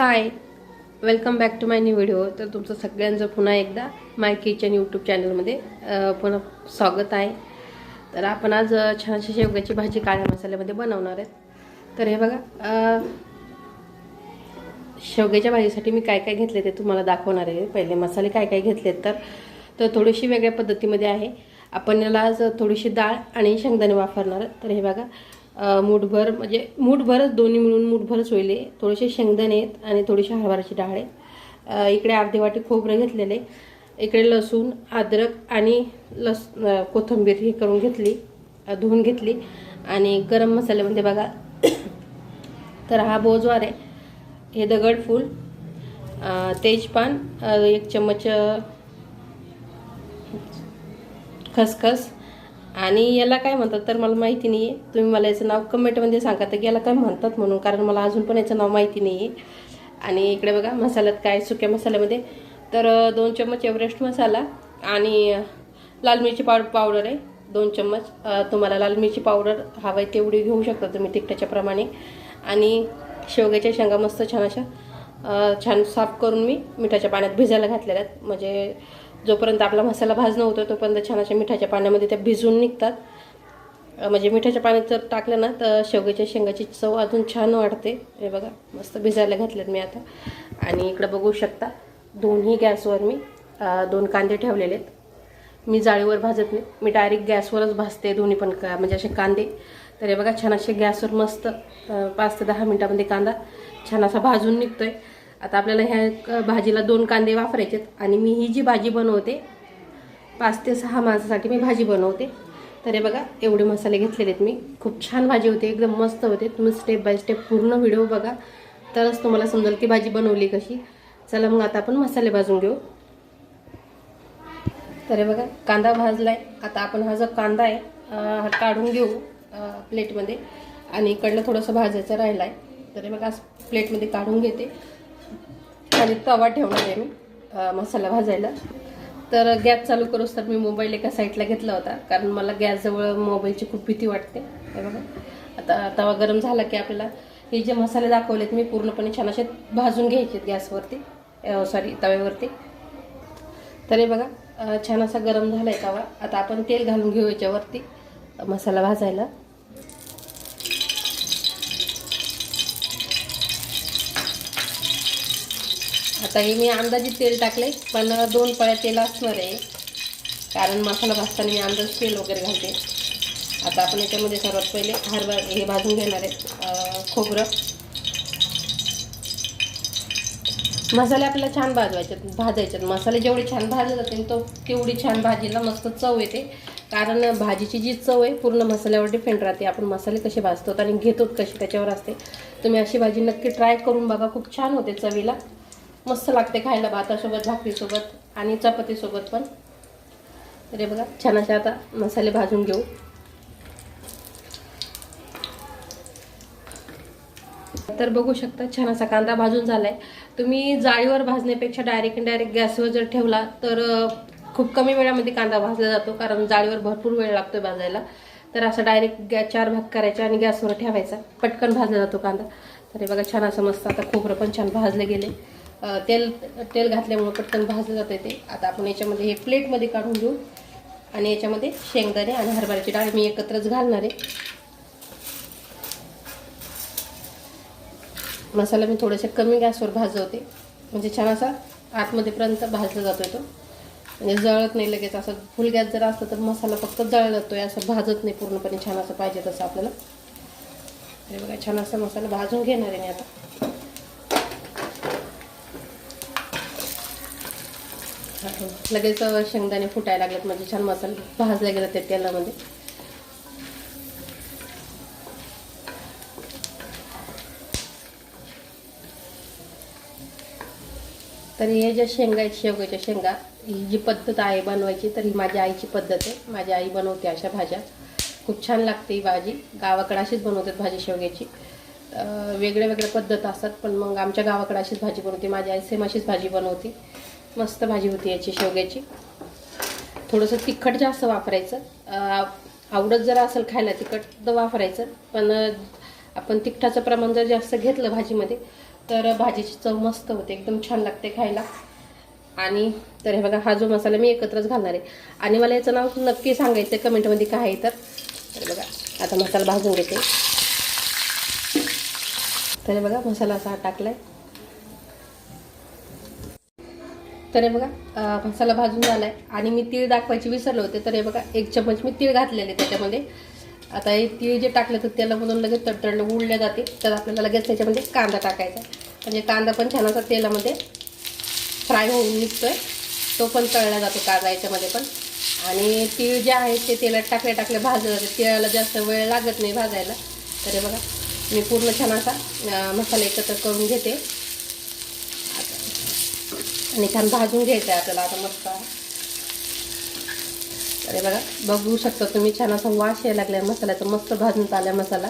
Hi welcome back to my new video तर तुमचं सगळ्यांचं पुन्हा एकदा माय किचन यूट्यूब चॅनलमध्ये पुन्हा स्वागत आहे. तर आपण आज छानशी छान अशी शेवग्याची भाजी काळ्या मसाल्यामध्ये बनवणार आहेत. तर हे बघा शेवग्याच्या भाजीसाठी मी काय काय घेतले ते तुम्हाला दाखवणार आहे. पहिले मसाले काय काय घेतलेत तर तर थोडीशी वेगळ्या पद्धतीमध्ये आहे. आपण याला आज थोडीशी डाळ आणि शेंगदाणे वापरणार तर हे बघा मूठभर म्हणजे मूठभरच दोन्ही मिळून मूठभरच होईल थोडेसे शेंगदाणे आहेत आणि थोडीशी हरभऱ्याची डाळ आहे. इकडे अर्धे वाटी खोबरं घेतलेले इकडे लसूण अद्रक आणि लस कोथिंबीर हे करून घेतली. धुवून घेतली. आणि गरम मसाल्यामध्ये बघा. तर हा बोजवार आहे. हे दगडफूल फूल तेजपान एक चम्मच खसखस आणि याला काय म्हणतात तर मला माहिती नाही आहे तुम्ही मला याचं नाव कमेंटमध्ये सांगा. तर की याला काय म्हणतात म्हणून? कारण मला अजून पण याचं नाव माहिती नाही आहे आणि इकडे बघा मसाल्यात काय सुक्या मसाल्यामध्ये. तर दोन चम्मच एव्हरेस्ट मसाला आणि लाल मिरची पाव पावडर आहे. दोन चम्मच तुम्हाला लाल मिरची पावडर हवं आहे तेवढी घेऊ शकता तुम्ही तिखटाच्या प्रमाणे आणि शेवग्याच्या शेंगा मस्त छान अशा छान साफ करून मी मिठाच्या पाण्यात भिजायला घातलेल्या आहेत. म्हणजे जोपर्यंत आपला मसाला भाजणं होतो तोपर्यंत छान अशा मिठाच्या पाण्यामध्ये त्या भिजून निघतात. म्हणजे मिठाच्या पाण्यात जर टाकलं ना तर शेवग्याच्या शेंगाची चव अजून छान वाढते. हे बघा मस्त भिजायला घातलेत मी आता. आणि इकडं बघू शकता दोन्ही गॅसवर मी दोन कांदे ठेवलेले आहेत. मी जाळीवर भाजत नाही. मी डायरेक्ट गॅसवरच भाजते दोन्ही पण का म्हणजे असे कांदे. तर हे बघा छान असे गॅसवर मस्त पाच ते दहा मिनटामध्ये कांदा छान असा भाजून निघतो आहे आता आपल्याला ह्या क- भाजीला दोन कांदे वापरायचे आहेत आणि मी ही जी भाजी बनवते पाच ते सहा माणसासाठी मी भाजी बनवते. तर हे बघा एवढे मसाले घेतलेले आहेत मी. खूप छान भाजी होते एकदम मस्त होते. तुम्ही स्टेप बाय स्टेप पूर्ण व्हिडिओ बघा. तरच तुम्हाला समजेल की भाजी बनवली कशी. चला मग आता आपण मसाले भाजून घेऊ. तर हे बघा कांदा भाजला आहे आता आपण हा जो कांदा आहे हा काढून घेऊ प्लेटमध्ये आणि इकडलं थोडंसं भाजायचं राहिलं आहे तर हे बघा असं प्लेटमध्ये काढून घेते. आणि तवा ठेवणार आहे मी मसाला भाजायला. तर गॅस चालू करूस तर मी मोबाईल एका साईडला घेतला होता कारण मला गॅसजवळ मोबाईलची खूप भीती वाटते. हे बघा. आता तवा गरम झाला की आपल्याला हे जे मसाले दाखवलेत मी पूर्णपणे छान असे भाजून घ्यायचे गॅसवरती सॉरी तव्यावरती. तर हे बघा छान असा गरम झाला आहे तवा. आता आपण तेल घालून घेऊ याच्यावरती मसाला भाजायला. आता हे मी अंदाजे तेल टाकले पण दोन पळ्या तेल असणार आहे. कारण मसाला भाजताना मी अंदाज तेल वगैरे घालते. आता आपण याच्यामध्ये सर्वात पहिले हरभरा हे भाजून घेणार आहे खोबरं. मसाले आपल्याला छान भाजवायचे भाजायचे मसाले जेवढे छान भाजले जातील तो तेवढी छान भाजीला मस्त चव येते. कारण भाजीची जी चव आहे पूर्ण मसाल्यावर डिपेंड राहते. आपण मसाले कसे भाजतो आणि घेतो कसे त्याच्यावर असते. तुम्ही अशी भाजी नक्की ट्राय करून बघा. खूप छान होते चवीला. मस्त लागते खायला भातासोबत भाकरीसोबत आणि चपातीसोबत पण. अरे बघा छान असे आता मसाले भाजून घेऊ. तर बघू शकता छान असा कांदा भाजून झालाय. तुम्ही जाळीवर भाजण्यापेक्षा डायरेक्ट डायरेक्ट गॅसवर जर ठेवला तर खूप कमी वेळामध्ये कांदा भाजला जातो कारण जाळीवर भरपूर वेळ लागतो भाजायला. तर असं डायरेक्ट गॅ चार भाग करायचा आणि गॅसवर ठेवायचा. पटकन भाजला जातो कांदा. तर हे बघा छान असं मस्त आता खोबरं पण छान भाजले गेले. तेल तेल घातल्यामुळे पटकन भाजलं जातं ते. आता आपण याच्यामध्ये हे प्लेटमध्ये काढून घेऊ. आणि याच्यामध्ये शेंगदाणे आणि हरभऱ्याची डाळ मी एकत्रच घालणार आहे. मसाला मी थोडेसे कमी गॅसवर भाजवते. म्हणजे छान असा आतमध्येपर्यंत भाजला जातोय तो. म्हणजे जळत नाही लगेच. असं फुल गॅस जर असतं तर मसाला फक्त जळला जातोय. असं भाजत नाही पूर्णपणे छान असं पाहिजे तसं आपल्याला. हे बघा छान असा मसाला भाजून घेणार आहे मी आता. लगेच शेंगदाणे फुटायला लागलेत म्हणजे छान मसाला भाजले गेले ते तेलामध्ये. तर हे ज्या शेंगा आहेत शेवग्याच्या शेंगा ही जी पद्धत आहे बनवायची तर ही माझ्या आईची पद्धत आहे. माझी आई बनवते अशा भाज्या. खूप छान लागते ही भाजी. गावाकडे अशीच बनवतात भाजी शेवग्याची. वेगळ्या वेगळ्या पद्धत असतात पण मग आमच्या गावाकडे अशीच भाजी बनवते. माझी आई सेम अशीच भाजी बनवते. मस्त भाजी होती याची शेवग्याची. थोडंसं तिखट जास्त वापरायचं. आवडत जर असेल खायला तिखट तर वापरायचं. पण आपण तिखटाचं प्रमाण जर जास्त घेतलं भाजीमध्ये तर भाजीची चव मस्त होते. एकदम छान लागते खायला. आणि तर हे बघा हा जो मसाला मी एकत्रच घालणार आहे. आणि मला याचं नाव नक्की सांगायचं आहे कमेंटमध्ये काय आहे तर बघा आता मसाला भाजून घेते. तर बघा मसाला असा टाकलाय. तर हे बघा मसाला भाजून झाला आहे आणि मी तीळ दाखवायची विसरले होते तर हे बघा एक चमच मी तीळ घातलेले त्याच्यामध्ये. आता हे तीळ जे टाकलं तर तेलामधून लगेच तडतडलं उडलं जाते. तर आपल्याला लगेच त्याच्यामध्ये कांदा टाकायचा म्हणजे कांदा पण छान असा तेलामध्ये फ्राय होऊन निघतोय. तो पण तळला जातो कांदा याच्यामध्ये पण. आणि तीळ जे आहे ते तेलात टाकले टाकले भाजलं जाते. तिळाला जास्त वेळ लागत नाही भाजायला. तर हे बघा मी पूर्ण छान असा मसाला एकत्र करून घेते. आणि छान भाजून घ्यायचं आहे आपल्याला आता मस्त. अरे बघा बघू शकता तुम्ही छान असा वास यायला लागला मसाल्याचा मस्त भाजून आल्या मसाला.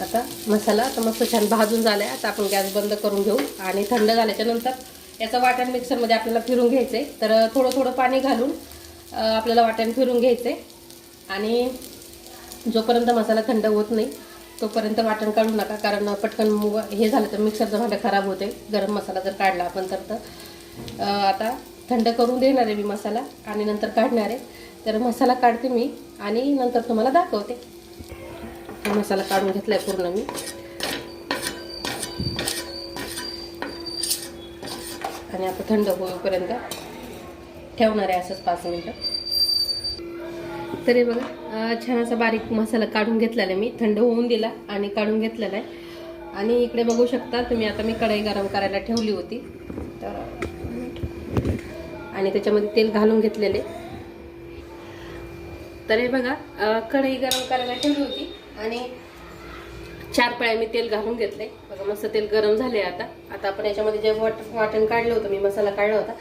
आता मसाला आता मस्त छान भाजून झालाय. आता आपण गॅस बंद करून घेऊ आणि थंड झाल्याच्यानंतर याचं वाटण मिक्सरमध्ये आपल्याला फिरून घ्यायचं आहे तर थोडं थोडं पाणी घालून आपल्याला वाटण फिरून घ्यायचं आहे आणि जोपर्यंत मसाला थंड होत नाही तोपर्यंत वाटण काढू नका कारण पटकन मुग हे झालं तर मिक्सरचं भांडं खराब होते. गरम मसाला जर काढला आपण तर तर. आता थंड करून देणार आहे मी मसाला आणि नंतर काढणार आहे. तर मसाला काढते मी आणि नंतर तुम्हाला दाखवते. मसाला काढून घेतलाय पूर्ण मी. आणि आता थंड होईपर्यंत ठेवणार आहे असंच पाच मिनटं. तरी बघा छान असा बारीक मसाला काढून घेतलेला आहे मी. थंड होऊन दिला आणि काढून घेतलेला आहे. आणि इकडे बघू शकता तुम्ही आता मी कढई गरम करायला ठेवली होती. तर आणि त्याच्यामध्ये तेल घालून घेतलेले. तर हे बघा कढई गरम करायला ठेवली होती आणि चार पळ्या मी तेल घालून घेतले. बघा मस्त तेल गरम झाले आता. आता आपण याच्यामध्ये जे वाट वाटण काढलं होतं मी मसाला काढला होता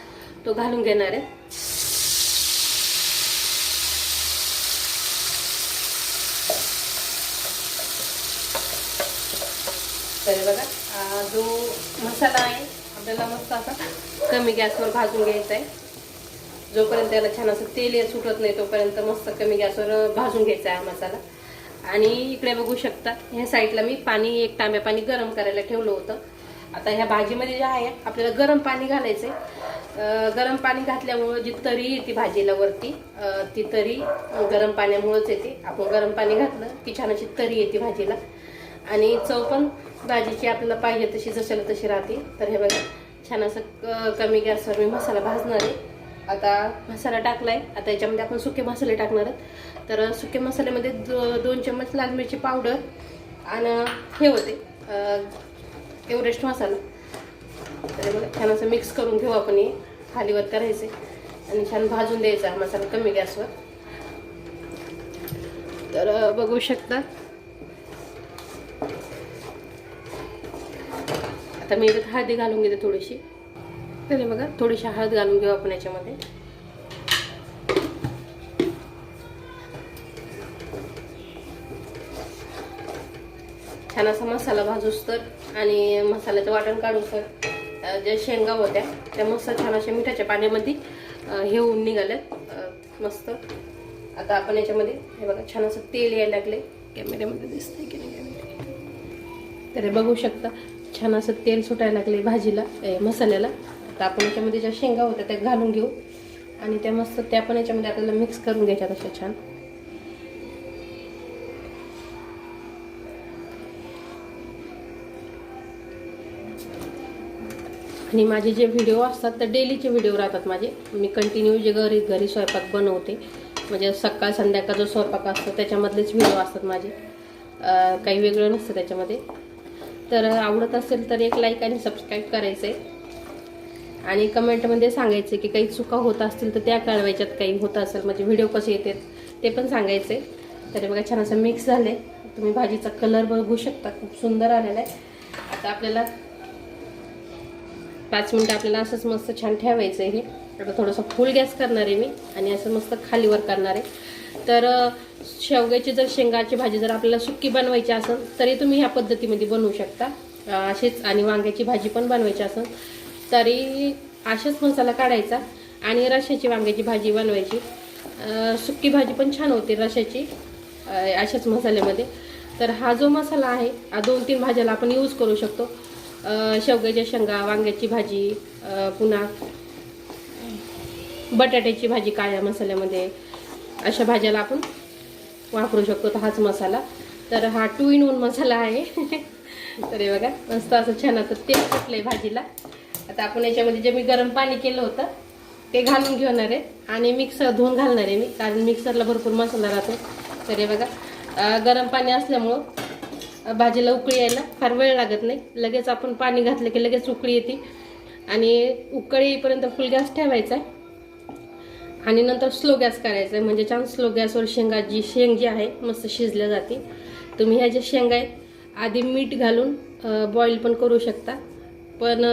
तो घालून घेणार आहे. तर बघा. जो मसाला आहे आपल्याला मस्त असा कमी गॅसवर भाजून घ्यायचा आहे. जोपर्यंत त्याला छान असं तेल सुटत नाही तोपर्यंत मस्त कमी गॅसवर भाजून घ्यायचा आहे मसाला. आणि इकडे बघू शकता ह्या साईडला मी पाणी एक तांब्या पाणी गरम करायला ठेवलं होतं. आता ह्या भाजीमध्ये जे आहे आपल्याला गरम पाणी घालायचं आहे गरम पाणी घातल्यामुळं जी तरी येते भाजीला वरती ती तरी गरम पाण्यामुळंच येते. आपण गरम पाणी घातलं की छान अशी तरी येते भाजीला. आणि चव पण भाजीची आपल्याला पाहिजे तशी जशाला तशी राहते. तर हे बघा छान असं क- कमी गॅसवर मी मसाला भाजणार आहे. आता मसाला टाकलाय. आता याच्यामध्ये आपण सुके मसाले टाकणार आहोत. तर सुके मसाल्यामध्ये दो दोन चम्मच लाल मिरची पावडर आणि हे होते एव्हरेस्ट मसाला. तर बघा छान असं मिक्स करून घेऊ आपण हे. खालीवर करायचे आणि छान भाजून द्यायचा मसाला कमी गॅसवर. तर बघू शकता. आता मी याच्यात हळदी घालून घेते थोडीशी. तरी बघा थोडीशी हळद घालून घेऊ आपण याच्यामध्ये. छान असा मसाला भाजूस तर आणि मसाल्याचं वाटण काढूस तर ज्या शेंगा होत्या त्या मस्त छान अशा मिठाच्या पाण्यामध्ये हे होऊन निघाल्यात. मस्त. आता आपण याच्यामध्ये हे बघा छान असं तेल यायला लागले कॅमेऱ्यामध्ये दिसतंय की नाही? तर बघू शकता. छान असं तेल सुटायला लागले भाजीला मसाल्याला. आता आपण याच्यामध्ये ज्या शेंगा होत्या त्या घालून घेऊ. आणि त्या मस्त त्या पण याच्यामध्ये आपल्याला मिक्स करून घ्यायच्या तशा छान. आणि माझे जे व्हिडिओ असतात तर डेलीचे व्हिडिओ राहतात माझे. मी कंटिन्यू जे घरी घरी स्वयंपाक बनवते. म्हणजे सकाळ संध्याकाळ जो स्वयंपाक असतो त्याच्यामधलेच व्हिडिओ असतात माझे. काही वेगळं नसतं त्याच्यामध्ये. तर आवडत असेल तर एक लाईक आणि सबस्क्राईब करायचं आहे आणि कमेंटमध्ये सांगायचं की काही चुका होत असतील तर त्या कळवायच्यात काही होत असेल म्हणजे व्हिडिओ कसे येतात ते पण सांगायचे तरी बघा छान असं मिक्स झाले तुम्ही भाजीचा कलर बघू शकता खूप सुंदर आलेला आहे. आता आपल्याला पाच मिनटं आपल्याला असंच मस्त छान ठेवायचं आहे हे. आता थोडंसं फुल गॅस करणार आहे मी आणि असं मस्त खालीवर करणार आहे. तर शेवग्याची जर शेंगाची भाजी जर आपल्याला सुक्की बनवायची असेल तरी तुम्ही ह्या पद्धतीमध्ये बनवू शकता. असेच आणि वांग्याची भाजी पण बनवायची असेल तरी अशाच मसाला काढायचा आणि रशाची वांग्याची भाजी बनवायची. सुक्की भाजी पण छान होते रशाची अशाच मसाल्यामध्ये. तर हा जो मसाला आहे हा दोन तीन भाज्याला आपण यूज करू शकतो. शेवग्याच्या शेंगा वांग्याची भाजी पुन्हा बटाट्याची भाजी काळ्या मसाल्यामध्ये अशा भाज्याला आपण वापरू शकतो? हाच मसाला. तर हा टू इन वन मसाला आहे. तर हे बघा मस्त असं छान असं तेल सुटलंय भाजीला. आता आपण याच्यामध्ये जे मी गरम पाणी केलं होतं ते घालून घेणार आहे. आणि मिक्सर धुवून घालणार आहे मी कारण मिक्सरला भरपूर मसाला राहतो. तर हे बघा गरम पाणी असल्यामुळं भाजीला उकळी यायला फार वेळ लागत नाही. लगेच आपण पाणी घातलं की लगेच उकळी येते. आणि उकळी येईपर्यंत फुल गॅस ठेवायचा आहे. आणि नंतर स्लो गॅस करायचा आहे. म्हणजे छान स्लो गॅसवर शेंगा जी शेंग जी आहे मस्त शिजल्या जाते तुम्ही ह्या ज्या शेंगा आहेत आधी मीठ घालून बॉईल पण करू शकता. पण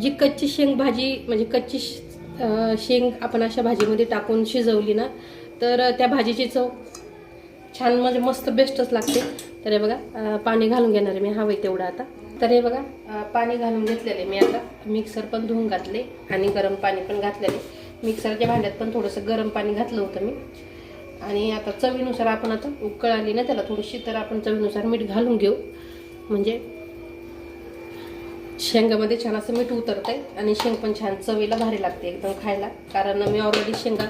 जी कच्ची शेंग भाजी म्हणजे कच्ची शेंग आपण अशा भाजीमध्ये टाकून शिजवली ना तर त्या भाजीची चव छान म्हणजे मस्त बेस्टच लागते. तर हे बघा पाणी घालून घेणार आहे मी. हवं आहे तेवढं आता. तर हे बघा पाणी घालून घेतलेले मी आता. मिक्सर पण धुवून घातले आणि गरम पाणी पण घातलेले मिक्सरच्या भांड्यात पण थोडंसं गरम पाणी घातलं होतं मी. आणि आता चवीनुसार आपण आता उकळ आली ना त्याला थोडीशी तर आपण चवीनुसार मीठ घालून घेऊ. म्हणजे शेंगामध्ये छान असं मीठ उतरतंय आणि शेंग पण छान चवीला भारी लागते एकदम खायला. कारण मी ऑलरेडी शेंगा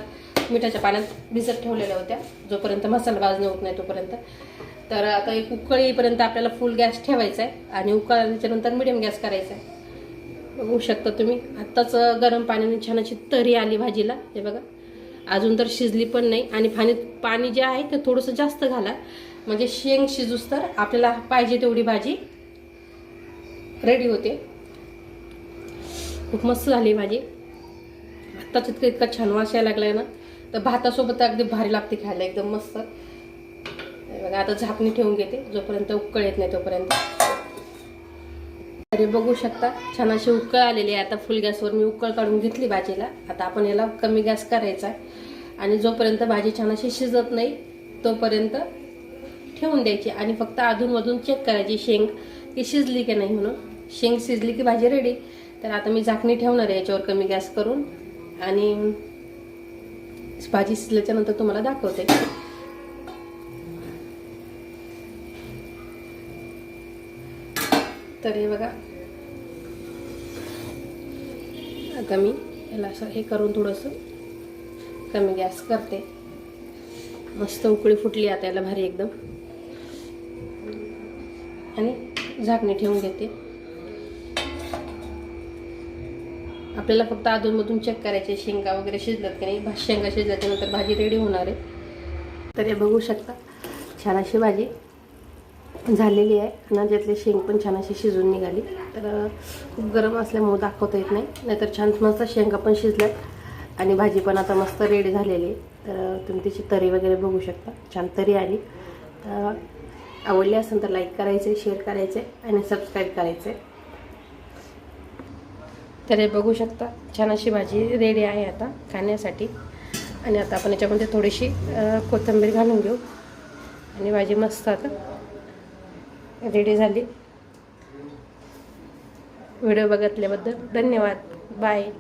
मिठाच्या पाण्यात भिजत ठेवलेल्या होत्या जोपर्यंत मसाला भाजणे होत नाही तोपर्यंत. तर आता एक उकळ येईपर्यंत आपल्याला फुल गॅस ठेवायचा आहे आणि उकळ आल्याच्यानंतर मिडियम गॅस करायचा आहे बघू शकता तुम्ही. आत्ताच गरम पाण्याने छान अशी तरी आली भाजीला. हे बघा. अजून तर शिजली पण नाही. आणि पाणी पाणी जे आहे ते थोडंसं जास्त घाला. म्हणजे शेंग शिजूस तर आपल्याला पाहिजे तेवढी भाजी रेडी होते. खूप मस्त झाली भाजी. आत्ताच इतकं इतका छान वास यायला लागलाय ना. तर भातासोबत अगदी भारी लागते खायला. एकदम मस्त. हे बघा आता झाकणी ठेवून घेते. जोपर्यंत उकळ येत नाही तोपर्यंत. तरी बघू शकता. छान अशी उकळ आलेली आहे. आता फुल गॅसवर मी उकळ काढून घेतली भाजीला. आता आपण याला कमी गॅस करायचा आहे. आणि जोपर्यंत भाजी छान अशी शिजत नाही तोपर्यंत ठेवून द्यायची. आणि फक्त अधूनमधून चेक करायची शेंग की शिजली की नाही म्हणून. शेंग शिजली की भाजी रेडी तर आता मी झाकणी ठेवणार आहे याच्यावर कमी गॅस करून. आणि भाजी शिजल्याच्यानंतर तुम्हाला दाखवते. तर हे बघा. आता मी याला असं हे करून थोडंसं कमी गॅस करते. मस्त उकळी फुटली आता याला भारी एकदम. आणि झाकणी ठेवून घेते. आपल्याला फक्त अधूनमधून चेक करायचे शेंगा वगैरे शिजल्यात की नाही? भा- शेंगा शिजल्याच्यानंतर भाजी रेडी होणार आहे. तर हे बघू शकता छान अशी भाजी. झालेली आहे. ना ज्यातले शेंग पण छान अशी शिजून निघाली. तर खूप गरम असल्यामुळे दाखवता येत नाही. नाहीतर छान मस्त शेंगा पण शिजल्यात. आणि भाजी पण आता मस्त रेडी झालेली आहे. तर तुम्ही त्याची तरी वगैरे बघू शकता. छान तरी आली. तर आवडली असेल तर लाईक करायचे शेअर करायचे आणि सबस्क्राईब करायचे. तर हे बघू शकता. छान अशी भाजी रेडी आहे आता खाण्यासाठी. आणि आता आपण याच्यामध्ये थोडीशी कोथिंबीर घालून घेऊ. आणि भाजी मस्त आता रेडी झाली. व्हिडिओ बघितल्याबद्दल धन्यवाद. बाय